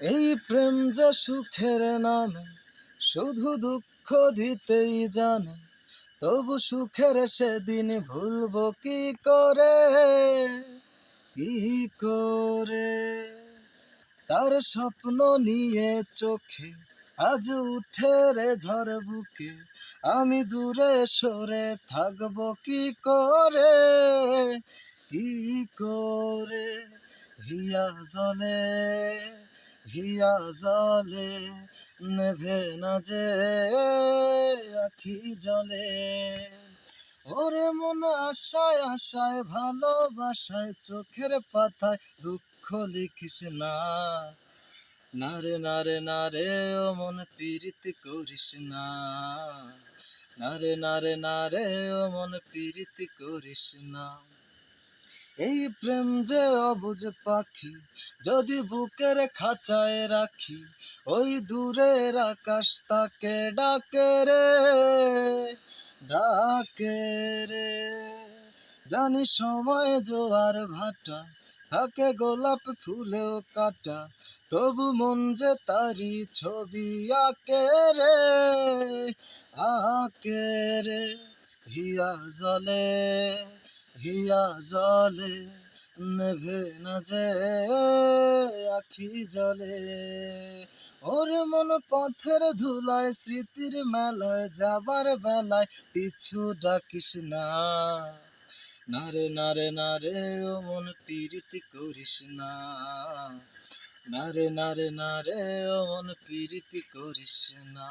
এই প্রেম যে সুখের নামে, শুধু দুঃখ দিতেই জানে। তবু সুখের সেদিন ভুলবো কি করে? কি করে? তার স্বপ্ন নিয়ে চোখে আজ উঠে রে ঝড় বুকে। আমি দূরে সরে থাকব কি করে? কি করে? হিয়া জলে হিয়া জলে নেভে না যে আখি জলে। ওরে মন আশায় আশায়, ভালোবাসায়, চোখের পাতায় দুঃখ লিখিস না। নারে নারে নারে ও মন পীড়িত করিস না। নারে নারে নারে ও মন পীড়িত করিস না। এই প্রেম যে অবুঝ পাখি, যদি বুকের খাঁচায় রাখি, ওই দূরের আকাশ তাকে ডাকে রে ডাকে রে। জানি সময় জোয়ার ভাটা, থাকে গোলাপ ফুলেও কাটা, তবু মন যে তারি ছবি আঁকে রে আঁকে রে। হিয়া জলে হিয়া জলে নেভে না যে আখি জলে। ওরে মন পথের ধুলায়, স্মৃতির মেলায়, যাবার বেলায় পিছু ডাকিস না। নারে নারে নারে ও মন পীড়িত করিস না। নারে নারে নারে ও মন পীড়িত করিস না।